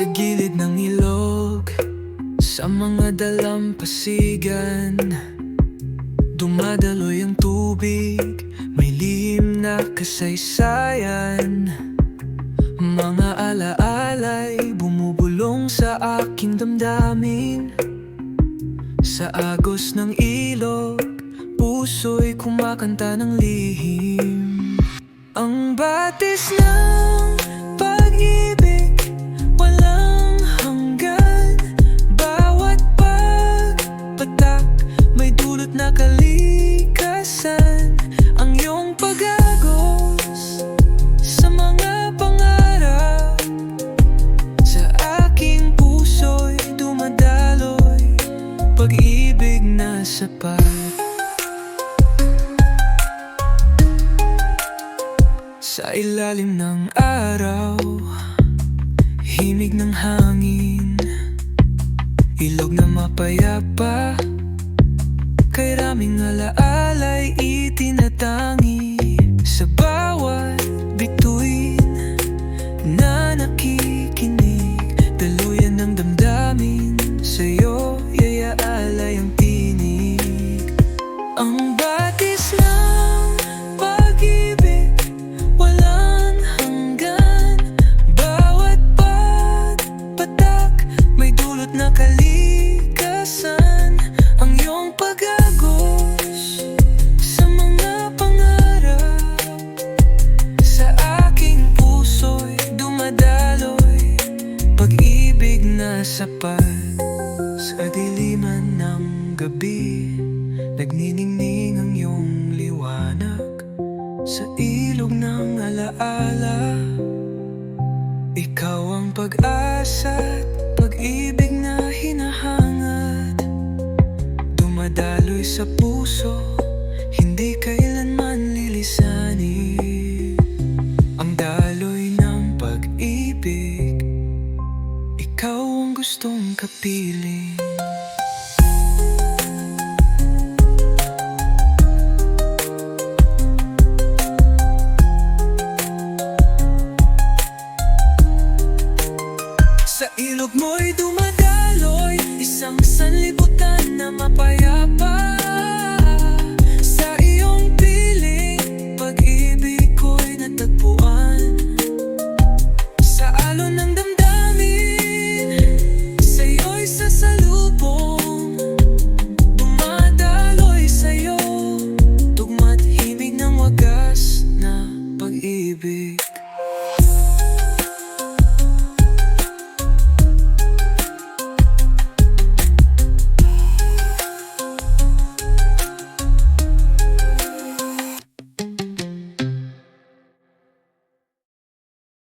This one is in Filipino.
Sa gilid ng ilog Sa mga dalampasigan. Dumadaloy ang tubig May lihim na kasaysayan. Mga alaalay Bumubulong sa aking damdamin. Sa agos ng ilog Puso'y kumakanta ng lihim. Ang batis ng dulot na kalikasan Ang iyong pag-agos Sa mga pangarap. Sa aking puso'y dumadaloy Pag-ibig na sapat. Sa ilalim ng araw Himig ng hangin Ilog na mapayapa Kay raming sapat Sa diliman ng gabi. Nagniningning ang iyong liwanag Sa ilog ng alaala. Ikaw ang pag-asa at pag-ibig na hinahangad Dumadaloy sa puso Hindi kailanman lilisanin. Ang daloy ng pag-ibig ikaw ang gustong kapiling Sa ilog mo'y dumadaloy Isang sanlibutan na mapayapa.